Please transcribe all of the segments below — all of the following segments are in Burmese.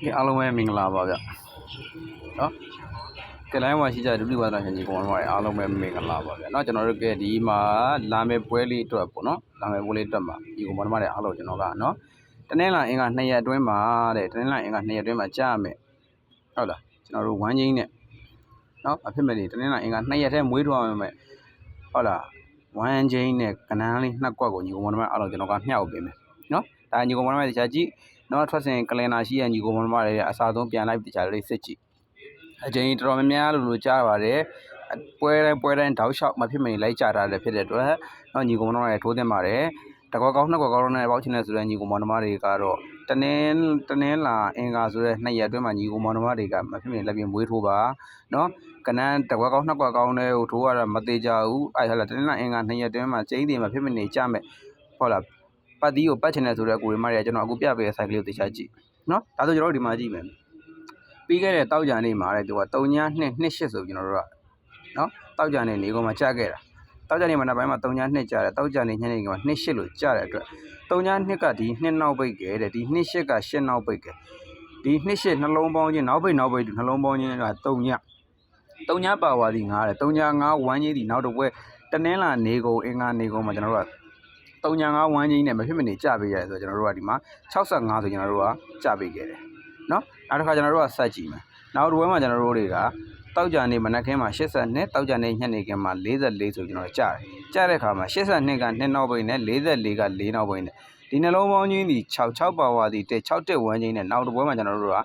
ကဲအားလုံးပဲမင်္ဂလာပါဗျနော်ကဲလိုင်းမှာရှိကြတဲ့ဒုတိယဝါဒနာရှင်ကြီးကောင်တော်တွေအားလုံးပဲမင်္ဂလာပါဗျနော်ကျွန်တော်တို့ကဒီမှာလာမယ့်ပွဲလေးအတွက်ပေါ့နော်လာမယ့်ပွဲလေးအတွက်မှာဒီကောင်တော်တွေအားလုံးကျွန်တော်ကနော်တနင်္လာအင်္ဂါ2ရက်အတွင်းမှာတဲ့တနင်္လာအင်္ဂါ2ရက်အတွင်းမှာကြားမယ်ဟုတ်လားကျွန်တော်တို့ဝမ်းချင်းနဲ့နော်အဖြစ်မဲ့ဒီတနင်္လာအင်္ဂါ2ရက်ထဲမွေးထွားမယ်ဟုတ်လားဝမ်းချင်းနဲ့ကနန်းလေးနှစ်ကွက်ကိုညီကောင်တော်တွေအားလုံးကျွန်တော်ကမျှဝေပေးမယ်နော်ဒါညီကောင်တော်တွေတခြားကြည့် နော်ထွက်စဉ်ကလင်နာရှိရညီကိုမမတွေအစားဆုံးပြန်လိုက်တခြားလေးစစ်ကြည့်အချိန်တော်တော်များများလို့လို့ကြားပါတယ်အပွဲတိုင်းပွဲတိုင်းတောက်လျှောက်မဖြစ်မနေလိုက်ကြတာလည်းဖြစ်တဲ့အတွက်နော်ညီကိုမမတွေထိုးတင်ပါတယ်တကွက်ကောင်းနှစ်ကွက်ကောင်းနဲ့ပေါက်ချင်တဲ့ဆိုတဲ့ညီကိုမောင်နှမတွေကတော့တနင်းတနင်းလာအင်္ဂါဆိုတဲ့နှစ်ရက်အတွင်းမှာညီကိုမောင်နှမတွေကမဖြစ်မနေလက်ပြင်မွေးထိုးပါနော်ကနန်းတကွက်ကောင်းနှစ်ကွက်ကောင်းတဲ့ဟိုထိုးရတာမသေးကြဘူးအဲ့ဟလာတနင်းလာအင်္ဂါနှစ်ရက်အတွင်းမှာကျင်းတင်မဖြစ်မနေကြမဲ့ဟုတ်လား ပတ်တီးကိုပတ်ချင်တဲ့ဆိုတဲ့ကိုရီမတွေကကျွန်တော်အခုပြပေးတဲ့ site ကလေးကိုတရားကြည့်နော်ဒါဆိုကျွန်တော်တို့ဒီမှာကြည့်မယ်ပြီးခဲ့တဲ့တောက်ကြံနေမှာတဲ့သူက3ည2 2 8ဆိုကျွန်တော်တို့ကနော်တောက်ကြံနေနေကောင်မှာကြားခဲ့တာတောက်ကြံနေမှာနောက်ပိုင်းမှာ3ည2ကြားတယ်တောက်ကြံနေညနေကောင်မှာ2 8လို့ကြားတဲ့အတွက်3ည2ကဒီ2နောက်ပိတ်ခဲ့တဲ့ဒီ2 8က8နောက်ပိတ်ခဲ့ဒီ2 8နှလုံးပေါင်းချင်းနောက်ပိတ်နောက်ပိတ်နှလုံးပေါင်းချင်းက3ည3ညပါဝါဒီ9တဲ့3ည9ဝမ်းကြီးဒီနောက်တစ်ပွဲတနင်္လာနေကုန်အင်္ဂါနေကုန်မှာကျွန်တော်တို့က 3ည9ဝမ်းကြီးနဲ့မဖြစ်မနေကြပေးရတယ်ဆိုတော့ကျွန်တော်တို့ကဒီမှာ65ဆိုကျွန်တော်တို့ကကြပေးခဲ့တယ်နော်နောက်တစ်ခါကျွန်တော်တို့ကဆက်ကြည့်မယ်နောက်တစ်ပွဲမှာကျွန်တော်တို့တွေကတောက်ကြနေမနက်ခင်းမှာ82တောက်ကြနေညနေခင်းမှာ44ဆိုကျွန်တော်ကြားတယ်ကြားတဲ့အခါမှာ82က2နောက်ပိတ်နဲ့44က4နောက်ပိတ်နဲ့ဒီနှလုံးပေါင်းချင်းဒီ6 6ပါဝါဒီ1 6တက်ဝမ်းချင်းနဲ့နောက်တစ်ပွဲမှာကျွန်တော်တို့က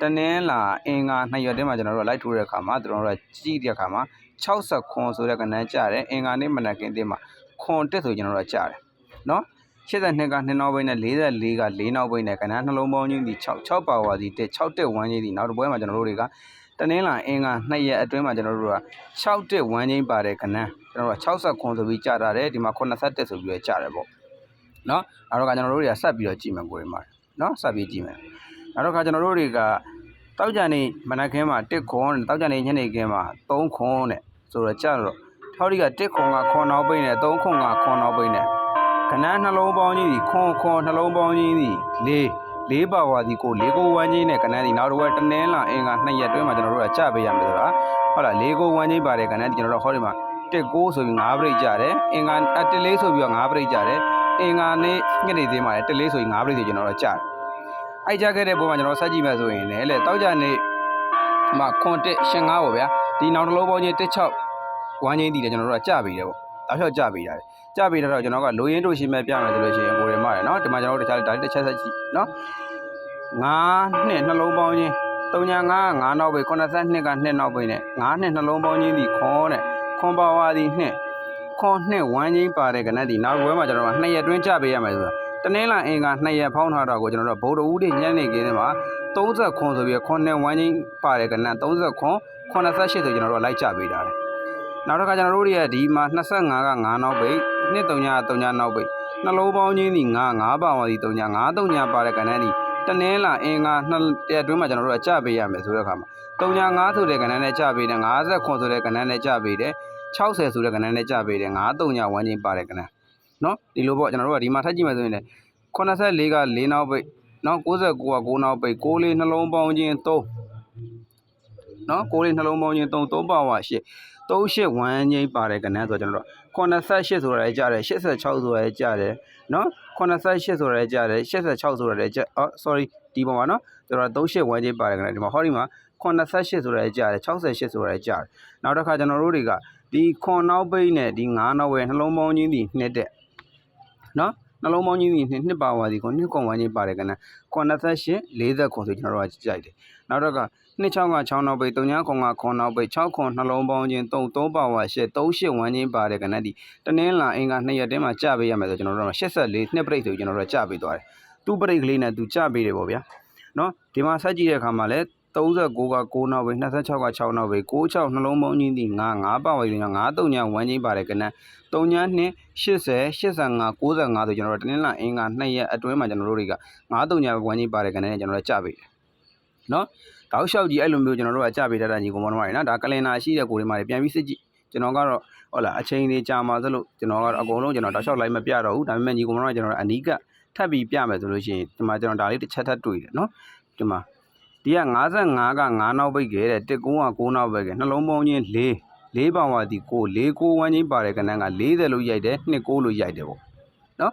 တနင်္လာအင်္ဂါနှစ်ရက်တည်းမှာကျွန်တော်တို့လိုက်ထိုးတဲ့အခါမှာကျွန်တော်တို့ကကြည့်တဲ့အခါမှာ60ခွန်ဆိုတဲ့ကဏ္ဍကြားတယ်အင်္ဂါနေ့မနက်ခင်းတည်းမှာခွန်တက်ဆိုကျွန်တော်တို့ကကြားတယ် နော်82က2နောက်ဘိန်းနဲ့44က4နောက်ဘိန်းနဲ့ကဏ္ဍနှလုံးပေါင်းချင်းဒီ6 6ပါဝါစီတက်6တက်1ချင်းဒီနောက်တစ်ပွဲမှာကျွန်တော်တို့တွေကတနင်္လာအင်္ဂါ2ရက်အတွင်းမှာကျွန်တော်တို့က6တက်1ချင်းပါတဲ့ကဏ္ဍကျွန်တော်တို့က60ခွန်ဆိုပြီးကြာတာတယ်ဒီမှာ80တက်ဆိုပြီးတော့ကြာတယ်ပေါ့နော်နောက်တော့ကကျွန်တော်တို့တွေကဆက်ပြီးတော့ကြည့်မယ်ကိုယ်တွေမှာနော်ဆက်ပြီးကြည့်မယ်နောက်တော့ကကျွန်တော်တို့တွေကတောက်ကြနေမနက်ခင်းမှာ1ခွန်တောက်ကြနေညနေခင်းမှာ3ခွန်နဲ့ဆိုတော့ကြာတော့ထောက်ဒီက1ခွန်ကခွန်နောက်ဘိန်းနဲ့3ခွန်ကခွန်နောက်ဘိန်းနဲ့ ကနန်းနှလုံးပေါင်းကြီးဒီခွန်ခွန်နှလုံးပေါင်းကြီးဒီလေးလေးပါဝါဒီကိုလေးကိုဝမ်းကြီးနဲ့ကနန်းဒီနောက်တော့တနင်းလာအင်္ဂါနှစ်ရက်တွင်းမှာကျွန်တော်တို့ကကြပေးရမယ်ဆိုတာဟုတ်လားလေးကိုဝမ်းကြီးပါတယ်ကနန်းဒီကျွန်တော်တို့ဟောဒီမှာတက်ကိုဆိုပြီး9ပြိတ်ကြတယ်အင်္ဂါအတက်လေးဆိုပြီးတော့9ပြိတ်ကြတယ်အင်္ဂါနေ့ညနေသေးမှာတက်လေးဆိုပြီး9ပြိတ်ဆိုကျွန်တော်တို့ကြားတယ်အဲ့ကြခဲ့တဲ့ပုံမှာကျွန်တော်ဆက်ကြည့်မယ်ဆိုရင်လည်းလေတောက်ကြနေမှာခွန်တက်ရှင်9ပေါ့ဗျာဒီနောက်တစ်လုံးပေါင်းကြီးတက်6ဝမ်းကြီးဒီလည်းကျွန်တော်တို့ကကြပေးတယ်ပေါ့တောက်လျှောက်ကြပေးရတယ် ကြပြီတော့ကျွန်တော်ကလိုရင်းတို့ရှင်းမဲ့ပြမယ်ဆိုလို့ရှိရင်ကိုရမရယ်နော်ဒီမှာကျွန်တော်တို့တခြားဒါလေးတစ်ချက်ဆက်ကြည့်နော်ငါးနှစ်နှလုံးပေါင်းချင်း3ညာ9 9နောက်ပဲ82က2နောက်ပဲနဲ့9နှစ်နှလုံးပေါင်းချင်းဒီခွန်နဲ့ခွန်ပါဝါဒီနှစ်ခွန်နှစ်ဝမ်းချင်းပါတဲ့ကနက်ဒီနောက်ဘွဲမှာကျွန်တော်က2ရက်တွင်းကြပေးရမယ်ဆိုတာတနင်္လာအင်္ဂါ2ရက်ဖောင်းထားတော့ကိုကျွန်တော်တို့ဗုဒ္ဓဦးတွေညနေခင်းထဲမှာ30ခွန်ဆိုပြီးခွန်နှစ်ဝမ်းချင်းပါတဲ့ကနက်30ခွန်88ဆိုကျွန်တော်တို့ကလိုက်ကြပေးတာလေနောက်တစ်ခါကျွန်တော်တို့ရဲ့ဒီမှာ25က9နောက်ပိတ် နှစ်3ည3ညနောက်ပိတ်နှလုံးပေါင်းချင်းဒီ9 9ပါဝါဒီ3ည9 3ညပါတဲ့ကဏ္ဍဒီတနင်းလာအင်္ဂါနှစ်ရက်အတွင်းမှာကျွန်တော်တို့ကကြပေးရမယ်ဆိုတဲ့အခါမှာ3ည9ဆိုတဲ့ကဏ္ဍနဲ့ကြပေးတယ်50ခွန်ဆိုတဲ့ကဏ္ဍနဲ့ကြပေးတယ်60ဆိုတဲ့ကဏ္ဍနဲ့ကြပေးတယ်9 3ညဝန်းချင်းပါတဲ့ကဏ္ဍနော်ဒီလိုပေါ့ကျွန်တော်တို့ကဒီမှာထပ်ကြည့်မယ်ဆိုရင်လည်း84က4နောက်ပိတ်နော်69က9နောက်ပိတ်6လေးနှလုံးပေါင်းချင်း3နော်6လေးနှလုံးပေါင်းချင်း3 3ပါဝါ8 38ဝမ်းငိမ့်ပါတယ်ကနန်းဆိုတော့ကျွန်တော်တို့ 88ဆိုတာလည်းကြားတယ်86ဆိုတာလည်းကြားတယ်နော်88ဆိုတာလည်းကြားတယ်86ဆိုတာလည်းကြားအော် sorry ဒီပေါ်မှာနော်ကျွန်တော်38ဝမ်းငိမ့်ပါတယ်ကနန်းဒီမှာဟောဒီမှာ88ဆိုတာလည်းကြားတယ်68ဆိုတာလည်းကြားတယ်နောက်တစ်ခါကျွန်တော်တို့တွေကဒီခွန်နောက်ပိတ်နဲ့ဒီ9နောက်ဝဲနှလုံးပေါင်းချင်းဒီနှစ်တဲ့နော်နှလုံးပေါင်းချင်းဒီနှစ်နှစ်ပါဝါဒီခွန်နှစ်ခွန်ဝမ်းငိမ့်ပါတယ်ကနန်း88 40ခွန်ဆိုကျွန်တော်တို့ကကြိုက်တယ်နောက်တော့က နှစ်ချောင်းက6နောက်ပိတ်3ညခွန်ကခွန်နောက်ပိတ်6ခွန်နှလုံးပေါင်းချင်း3 3ပါဝါ8 3 8ဝမ်းချင်းပါတယ်ကနက်ဒီတနင်းလာအင်္ဂါ2ရက်တည်းမှာကြပေးရမယ်ဆိုကျွန်တော်တို့က84နှစ်ပြိတ်ဆိုကျွန်တော်တို့ကကြပေးသွားတယ်သူ့ပြိတ်ကလေးနဲ့သူကြပေးတယ်ပေါ့ဗျာနော်ဒီမှာဆက်ကြည့်တဲ့အခါမှာလည်း39က9နောက်ပိတ်26က6နောက်ပိတ်96နှလုံးပေါင်းချင်းဒီ9 9ပါဝါချင်း9 3ညဝမ်းချင်းပါတယ်ကနက်3ည2 80 85 95ဆိုကျွန်တော်တို့တနင်းလာအင်္ဂါ2ရက်အတွင်းမှာကျွန်တော်တို့တွေက9 3ညဝမ်းချင်းပါတယ်ကနက်နဲ့ကျွန်တော်တို့ကြပေးတယ်နော် တောက်လျှောက်ကြီးအဲ့လိုမျိုးကျွန်တော်တို့ကကြပေးတတ်တာညီကောင်မတော်တွေနော်ဒါကလင်နာရှိတဲ့ကိုတွေမှာပြန်ပြီးစစ်ကြည့်ကျွန်တော်ကတော့ဟုတ်လားအချိန်လေးကြာမှာသလို့ကျွန်တော်ကတော့အကုန်လုံးကျွန်တော်တောက်လျှောက်လိုက်မပြတော့ဘူးဒါပေမဲ့ညီကောင်မတော်ကကျွန်တော်အနီးကထပ်ပြီးပြမယ်ဆိုလို့ရှိရင်ဒီမှာကျွန်တော်ဒါလေးတစ်ချက်ထပ်တွေ့တယ်နော်ဒီမှာဒီက55က9နောက်ပိတ်ခဲ့တဲ့19က9နောက်ပိတ်ခဲ့နှလုံးပေါင်းချင်း4 4ပါဝါဒီကို4 6ဝန်းချင်းပါတယ်ကဏ္ဍက40လို့ရိုက်တယ်2 9လို့ရိုက်တယ်ပေါ့နော်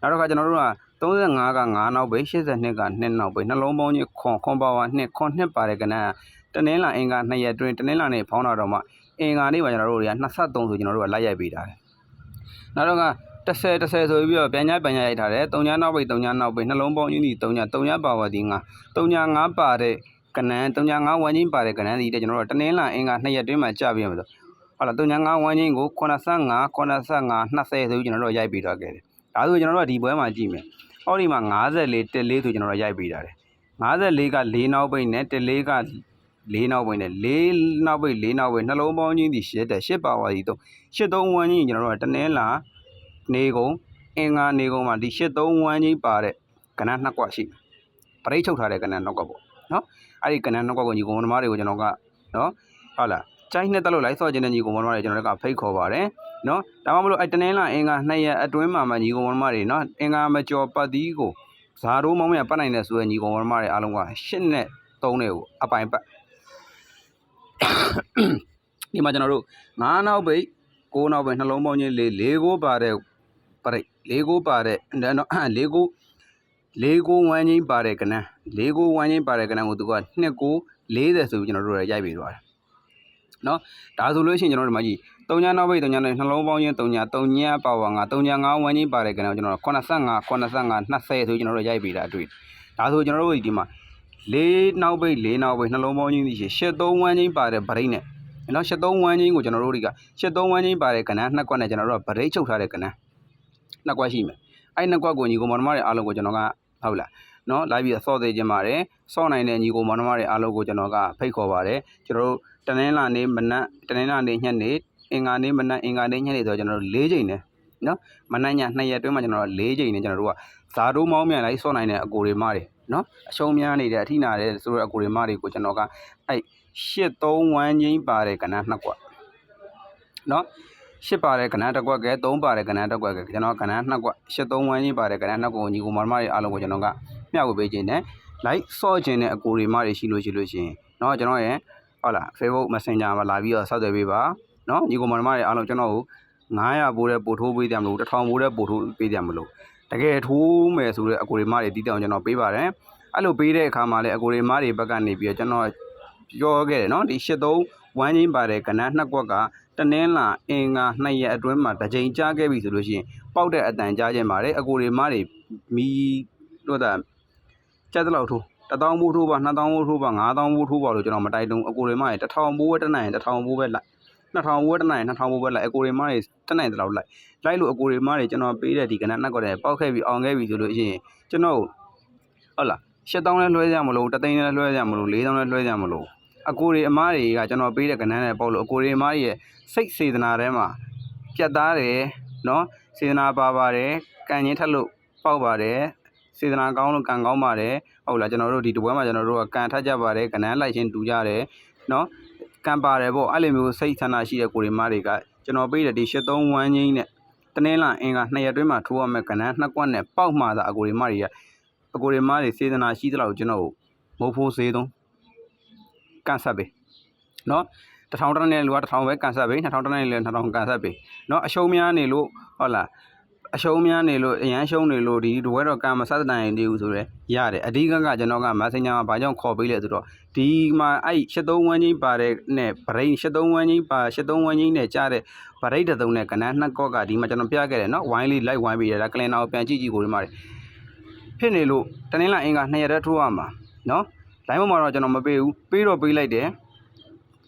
နောက်တစ်ခါကျွန်တော်တို့က 35က9နောက်ပိတ်82က2နောက်ပိတ်နှလုံးပေါင်းချင်းခွန်ခွန်ပါဝါ2ခွန်2ပါတယ်ကဏ္ဍတနင်္လာအင်္ဂါ2ရက်တွင်တနင်္လာနေ့ဖောင်းတာတော့မှအင်္ဂါနေ့မှာကျွန်တော်တို့တွေက23ဆိုကျွန်တော်တို့ကလိုက်ရိုက်ပေးတာတယ်နောက်တော့က30 30ဆိုပြီးတော့ပြန်ညာပြန်ညာရိုက်ထားတယ်3ညာနောက်ပိတ်3ညာနောက်ပိတ်နှလုံးပေါင်းချင်းဒီ3ညာ3ညာပါဝါဒီ9 3ညာ9ပါတဲ့ကနန်း305ဝန်းချင်းပါတယ်ကနန်းဒီတဲ့ကျွန်တော်တို့တနင်္လာအင်္ဂါ2ရက်တွင်းမှာကြာပြရမှာဆိုဟုတ်လား305ဝန်းချင်းကို85 85 20ဆိုပြီးကျွန်တော်တို့ရိုက်ပြီးတော့ခဲ့တယ်ဒါဆိုကျွန်တော်တို့ကဒီပွဲမှာကြည့်မယ် ဟောဒီမှာ54တက်လေးဆိုကျွန်တော်တို့ရိုက်ပြီးတာတယ်54က4နောက်ပိတ်နဲ့တက်လေးက4နောက်ပိတ်နဲ့4နောက်ပိတ်4နောက်ပိတ်နှလုံးပေါင်းချင်းဒီရှစ်တဲ့ရှစ်ပါဝါဒီတော့ရှစ်သုံးဝန်းချင်းကျွန်တော်တို့ကတနင်္လာနေကုန်အင်္ဂါနေကုန်မှာဒီရှစ်သုံးဝန်းချင်းပါတဲ့ကနန်းနှစ်ကွက်ရှိတယ်ပရိတ်ချုပ်ထားတဲ့ကနန်းနောက်ကပေါ့နော်အဲ့ဒီကနန်းနောက်ကကိုညီကောင်မတော်တွေကိုကျွန်တော်ကနော်ဟုတ်လားကြိုင်းနဲ့တက်လို့လိုက်ဆော့ခြင်းတဲ့ညီကောင်မတော်တွေကျွန်တော်တို့ကဖိတ်ခေါ်ပါတယ် နော်ဒါမှမဟုတ်အဲ့တနင်္လာအင်္ဂါနှစ်ရက်အတွင်းမှာမှညီကောင်မတော်တွေနော်အင်္ဂါမကျော်ပတ်သီးကိုဇာရိုးမောင်းမြပတ်နိုင်တဲ့ဆိုတဲ့ညီကောင်မတော်တွေအားလုံးကရှစ်နဲ့သုံးနဲ့ကိုအပိုင်ပတ်ဒီမှာကျွန်တော်တို့9နောက်ပိတ်9နောက်ပိတ်နှလုံးပေါင်းချင်းလေး၄ကိုပါတဲ့ပရိတ်၄ကိုပါတဲ့နော်၄ကိုလေးကိုဝမ်းချင်းပါတဲ့ကနန်းလေးကိုဝမ်းချင်းပါတဲ့ကနန်းကိုသူကနှစ်ကို40ဆိုပြီးကျွန်တော်တို့ရရိုက်ပြီးသွားတယ်။နော်ဒါဆိုလို့ရှိရင်ကျွန်တော်တို့ဒီမှာကြည့် 3ညာနောက်ပိတ်3ညာနဲ့နှလုံးပေါင်းချင်း3ညာ3ညာပါဝါ9 3ညာ9ဝမ်းချင်းပါတဲ့ကနန်းကိုကျွန်တော်85 85 20ဆိုပြီးကျွန်တော်တို့ရိုက်ပြီးတာအတွေ့ဒါဆိုကျွန်တော်တို့ဒီမှာလေးနောက်ပိတ်လေးနောက်ပိတ်နှလုံးပေါင်းချင်းဒီရှစ်3ဝမ်းချင်းပါတဲ့ဗရိတ်နဲ့နော်ရှစ်3ဝမ်းချင်းကိုကျွန်တော်တို့တွေကရှစ်3ဝမ်းချင်းပါတဲ့ကနန်းနှစ်ကွက်နဲ့ကျွန်တော်တို့ကဗရိတ်ချုပ်ထားတဲ့ကနန်းနှစ်ကွက်ရှိမယ်အဲ့နှစ်ကွက်ကိုညီကောင်မတော်မတွေအားလုံးကိုကျွန်တော်ကဟုတ်လားနော်လာပြီးဆော့သေးခြင်းပါတယ်ဆော့နိုင်တဲ့ညီကိုမောင်နှမတွေအားလုံးကိုကျွန်တော်ကဖိတ်ခေါ်ပါတယ်ကျွန်တော်တို့တနင်္လာနေ့မနက်တနင်္လာနေ့ညနေ အင်္ဂါနေ့မနက်အင်္ဂါနေ့ညနေဆိုတော့ကျွန်တော်တို့၄ချိန်နဲ့နော်မနက်ည2ရက်အတွင်းမှာကျွန်တော်တို့၄ချိန်နဲ့ကျွန်တော်တို့ကဇာတိုးမောင်းမြန်လိုက်ဆော့နိုင်တဲ့အကိုတွေမတွေနော်အရှုံးများနေတဲ့အထိနာတဲ့ဆိုတော့အကိုတွေမတွေကိုကျွန်တော်ကအဲ့83ဝမ်းချင်းပါတဲ့ကဏ္ဍနှစ်ကွက်နော်ရှစ်ပါတဲ့ကဏ္ဍတစ်ကွက်ကဲသုံးပါတဲ့ကဏ္ဍတစ်ကွက်ကဲကျွန်တော်ကဏ္ဍနှစ်ကွက်ရှစ်သုံးဝမ်းကြီးပါတဲ့ကဏ္ဍနှစ်ကွက်ကိုညီကိုမောင်မတွေအားလုံးကိုကျွန်တော်ကမျှဝေပေးခြင်းနဲ့ like ဆော့ခြင်းတဲ့အကိုတွေမတွေရှိလို့ရှိလို့ရှိရင်เนาะကျွန်တော်ရဲ့ဟုတ်လား Facebook Messenger မှာလာပြီးတော့ဆက်သွယ်ပေးပါ နော်ညီကောင်မမတွေအားလုံးကျွန်တော်ကို900ပိုးတဲ့ပို့ထိုးပေးတယ်မလို့1000ပိုးတဲ့ပို့ထိုးပေးတယ်မလို့တကယ်ထိုးမယ်ဆိုတဲ့အကိုရီမတွေတီးတောင်ကျွန်တော်ပေးပါတယ်အဲ့လိုပေးတဲ့အခါမှာလည်းအကိုရီမတွေဘက်ကနေပြီးတော့ကျွန်တော်ပြောခဲ့တယ်နော်ဒီ73ဝမ်းချင်းပါတဲ့ကဏ္ဍနှစ်ကွက်ကတနင်္လာအင်္ဂါနှစ်ရက်အတွင်းမှာတစ်ကြိမ်ကြားခဲ့ပြီဆိုလို့ရှိရင်ပောက်တဲ့အတန်ကြားခြင်းပါတယ်အကိုရီမတွေမီတို့တာကြက်တလောက်ထိုးတစ်တောင်းဘိုးထိုးပါနှစ်တောင်းဘိုးထိုးပါငါးတောင်းဘိုးထိုးပါလို့ကျွန်တော်မတိုက်တုံးအကိုရီမတွေတစ်ထောင်ဘိုးပဲတနိုင်တစ်ထောင်ဘိုးပဲလိုက် 2000ဘိုးတက်နိုင်ရင်2000ဘိုးပဲလိုက်အကိုတွေမတွေတက်နိုင်တဲ့လောက်လိုက်လိုက်လို့အကိုတွေမတွေကျွန်တော်ပေးတဲ့ဒီကဏ္ဍနှစ်ကွက်တွေပေါက်ခဲ့ပြီးအောင်ခဲ့ပြီဆိုလို့ရှိရင်ကျွန်တော်ဟုတ်လား7000လဲလွှဲကြမလို့တသိန်းလဲလွှဲကြမလို့4000လဲလွှဲကြမလို့အကိုတွေအမားတွေကကျွန်တော်ပေးတဲ့ကဏ္ဍနဲ့ပေါ့လို့အကိုတွေအမားတွေရဲ့စိတ်စေတနာထဲမှာပြတ်သားတယ်နော်စေတနာပါပါတယ်ကံချင်းထက်လို့ပေါက်ပါတယ်စေတနာကောင်းလို့ကံကောင်းပါတယ်ဟုတ်လားကျွန်တော်တို့ဒီတပွဲမှာကျွန်တော်တို့ကကံထက်ကြပါတယ်ကဏ္ဍလိုက်ချင်းတူကြတယ်နော် ကံပါတယ်ပေါ့အဲ့လိုမျိုးစိတ်ဆန္ဒရှိတဲ့ကိုရီမားတွေကကျွန်တော်ပေးတဲ့ဒီ731ချင်းနဲ့တနင်္လာအင်္ဂါနှစ်ရက်တွင်းမှာထိုးရမယ့်ကဏ္ဍနှစ်ကွက်နဲ့ပေါက်မှာသာအကိုရီမားတွေကအကိုရီမားတွေစေတနာရှိသလောက်ကျွန်တော်မဟုတ်ဖို့စေသုံးကန်ဆက်ပေးနော်1000တန်းနဲ့လူက1000ပဲကန်ဆက်ပေး2000တန်းနဲ့လူက2000ကန်ဆက်ပေးနော်အရှုံးများနေလို့ဟုတ်လား အရှုံးများနေလို့အရန်ရှုံးနေလို့ဒီတပွဲတော့ကံမစတဲ့နိုင်တည်ဘူးဆိုတော့ရတယ်အဓိကကကျွန်တော်က messenger မှာဘာကြောင့်ခေါ်ပေးလဲဆိုတော့ဒီမှာအဲ့73ဝန်းကြီးပါတဲ့နဲ့ brain 73ဝန်းကြီးပါ73ဝန်းကြီးနဲ့ကြားတဲ့ brain တုံးနဲ့ကဏ္ဍနှစ်ကော့ကဒီမှာကျွန်တော်ပြခဲ့တယ်နော်ဝိုင်းလေးလိုက်ဝိုင်းပြီးတယ်ဒါကလင်နာကိုပြန်ကြည့်ကြည့်ကိုဒီမှာဖြစ်နေလို့တနင်္လာအင်္ဂါ2ရက်တည်းထိုးရမှာနော်လိုင်းပေါ်မှာတော့ကျွန်တော်မပေးဘူးပေးတော့ပေးလိုက်တယ်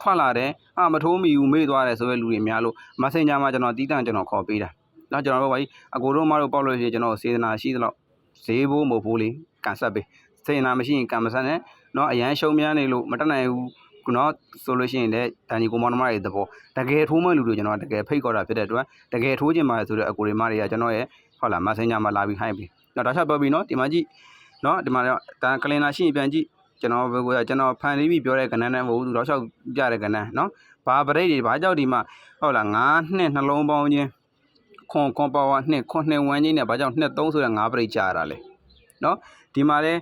ခွလာတယ်အာမထိုးမိဘူးမေ့သွားတယ်ဆိုတဲ့လူတွေများလို့ messenger မှာကျွန်တော်တီးတန့်ကျွန်တော်ခေါ်ပေးတာ နောက်ကျွန်တော်တို့ဘာကြီးအကိုတို့မတို့ပေါက်လို့ရှိရင်ကျွန်တော်စေတနာရှိသလောက်ဈေးဘိုးမဟုတ်ဘူးလေကန်ဆက်ပေး။စေတနာမရှိရင်ကန်မဆက်နဲ့။နော်အရန်ရှုံများနေလို့မတက်နိုင်ဘူးနော်ဆိုလို့ရှိရင်လည်းဒန်နီကိုမောင်နှမတွေသဘောတကယ်ထိုးမဲ့လူတွေကျွန်တော်တကယ်ဖိတ်ခေါ်တာဖြစ်တဲ့အတွက်တကယ်ထိုးခြင်းပါဆိုတဲ့အကိုတွေမတွေကကျွန်တော်ရဲ့ဟုတ်လား Messenger မှာလာပြီးဟိုင်းပြီ။နော်ဒါချက်ပြောပြီးနော်ဒီမှာကြည့်နော်ဒီမှာတော့ဒါကလင်နာရှိရင်ပြန်ကြည့်ကျွန်တော်ဘယ်ကိုကျွန်တော်ဖန်ပြီးပြောတဲ့ကဏ္ဍနဲ့မဟုတ်ဘူးသူတော့လျှောက်ကြတဲ့ကဏ္ဍနော်ဘာပရိတ်တွေဘာကြောက်ဒီမှာဟုတ်လားငါးနှစ်နှလုံးပေါင်းချင်း ခွန်ခွန်ပါဝါနှစ်ခွန်နှစ်ဝမ်းချင်းနဲ့ဘာကြောင့်နှစ်သုံးဆိုတဲ့ငါးပရိတ်ကြာရတာလေနော်ဒီမှာလဲ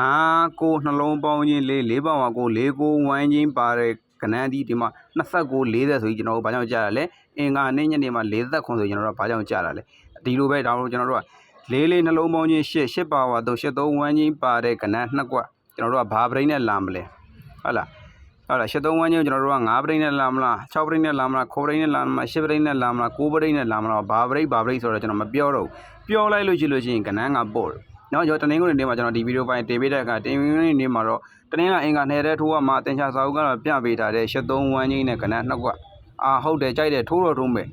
9ကိုနှလုံးပေါင်းချင်းလေး၄ပေါင်းကကို၄ကိုဝမ်းချင်းပါတဲ့ကဏ္ဍဒီဒီမှာ29 40ဆိုပြီးကျွန်တော်တို့ဘာကြောင့်ကြားရလဲအင်္ဂါနေ့ညနေမှာ40ခွန်ဆိုကျွန်တော်တို့ကဘာကြောင့်ကြားရလဲဒီလိုပဲဒါလို့ကျွန်တော်တို့ကလေးလေးနှလုံးပေါင်းချင်း8 8ပါဝါတော့83ဝမ်းချင်းပါတဲ့ကဏ္ဍနှစ်ကွက်ကျွန်တော်တို့ကဘာပရိနဲ့လာမလဲဟုတ်လား ဟုတ်လား83ဝမ်းချင်းကျွန်တော်တို့က9ပရိနဲ့လာမလား6ပရိနဲ့လာမလား9ပရိနဲ့လာမလား10ပရိနဲ့လာမလား9ပရိနဲ့လာမလားဘာပရိဘာပရိဆိုတော့ကျွန်တော်မပြောတော့ဘူးပြောလိုက်လို့ရှိလို့ရှိရင်ကဏ္ဍကပေါ့တယ်နော်ကျွန်တော်တနင်္ဂနွေနေ့မှာကျွန်တော်ဒီဗီဒီယိုပိုင်းတင်ပေးတဲ့အခါတင်ပေးတဲ့နေ့မှာတော့တနင်္လာအင်္ဂါနယ်တဲ့ထိုးကမှာတင်ချာစာအုပ်ကတော့ပြပေးထားတဲ့73ဝမ်းကြီးနဲ့ကနန်းနှစ်ကွက်အာဟုတ်တယ်ကြိုက်တယ်ထိုးတော့ထိုးမယ်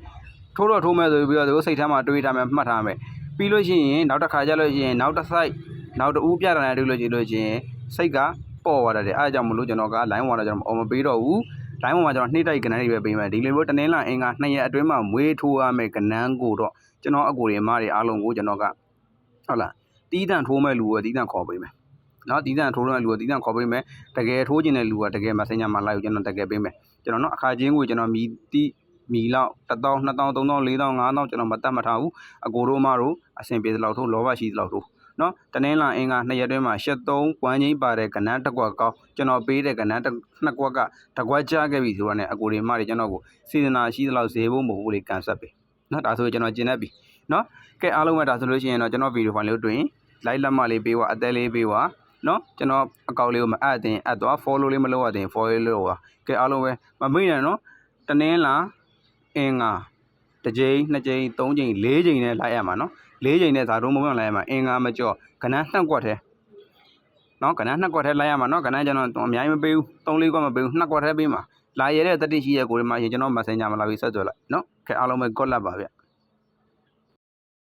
ထိုးတော့ထိုးမယ်ဆိုပြီးတော့သူစိတ်ထဲမှာတွေးထားမယ်မှတ်ထားမယ်ပြီးလို့ရှိရင်နောက်တစ်ခါကျလို့ရှိရင်နောက်တစ်ဆိုင်နောက်တူပြတာနဲ့တွေ့လို့ရှိလို့ရှိရင်စိတ်က ပေါ့သွားတယ်အဲအကြောင်းမလို့ကျွန်တော်က line ဝါတော့ကျွန်တော်အော်မပေးတော့ဘူး line ဝါမှာကျွန်တော်နှိမ့်တိုက်ကနန်းတွေပဲပေးမယ်ဒီလိုမျိုးတနင်္လာအင်္ဂါနှစ်ရက်အတွင်းမှာမွေးထိုးရမယ်ကနန်းကိုတော့ကျွန်တော်အကိုတွေအမတွေအားလုံးကိုကျွန်တော်ကဟုတ်လားတီးတန့်ထိုးမဲ့လူကတီးတန့်ခေါ်ပေးမယ်။နော်တီးတန့်ထိုးတဲ့လူကတီးတန့်ခေါ်ပေးမယ်။တကယ်ထိုးကျင်တဲ့လူကတကယ် Messenger မှာ live ကိုကျွန်တော်တကယ်ပေးမယ်။ကျွန်တော်နော်အခါချင်းကိုကျွန်တော်မီတီးမီလောက်1000 2000 3000 4000 5000ကျွန်တော်မတတ်မထားဘူး။အကိုတို့မတို့အဆင်ပြေသလောက်ထိုးလောဘရှိသလောက်ထိုး နော်တနင်္လာအင်္ဂါနှစ်ရက်တွင်းမှာ83ကွမ်းချင်းပါတဲ့ကဏန်းတစ်ကွက်ကောင်းကျွန်တော်ပေးတဲ့ကဏန်းနှစ်ကွက်ကတစ်ကွက်ကြားခဲ့ပြီဆိုတာနဲ့အကိုတွေမတွေကျွန်တော်ကိုစေတနာရှိသလောက်ဈေးဖို့မဟုတ်ဘူးလေကန်ဆက်ပေးနော်ဒါဆိုကျွန်တော်ကျင်တတ်ပြီနော်ကဲအားလုံးပဲဒါဆိုလို့ရှိရင်တော့ကျွန်တော်ဗီဒီယိုဖိုင်လေးတွင် like လက်မလေးပေးပါအသေးလေးပေးပါနော်ကျွန်တော်အကောင့်လေးကိုမအပ်တင်အပ်သွား follow လေးမလုပ်ရတင် follow လေးလုပ်ပါကဲအားလုံးပဲမမေ့နဲ့နော်တနင်္လာအင်္ဂါတစ်ကြိမ်နှစ်ကြိမ်သုံးကြိမ်လေးကြိမ်နဲ့လိုက်ရမှာနော် ၄ချိန်နဲ့ဇာတုံးမပွင့်လိုက်ရမှာအင်္ဂါမကျော်ကနန်းနှစ်ကွက်ထဲနော်ကနန်းနှစ်ကွက်ထဲလိုက်ရမှာနော်ကနန်းကျွန်တော်အများကြီးမပေးဘူး၃၄ကွက်မပေးဘူးနှစ်ကွက်ထဲပေးမှာလာရတဲ့တတိရှိရဲ့ကိုယ်တွေမှာရင်ကျွန်တော် messenger မှာလာပြီးဆက်သွယ်လိုက်နော်ခဲအားလုံးပဲ good luck ပါဗျ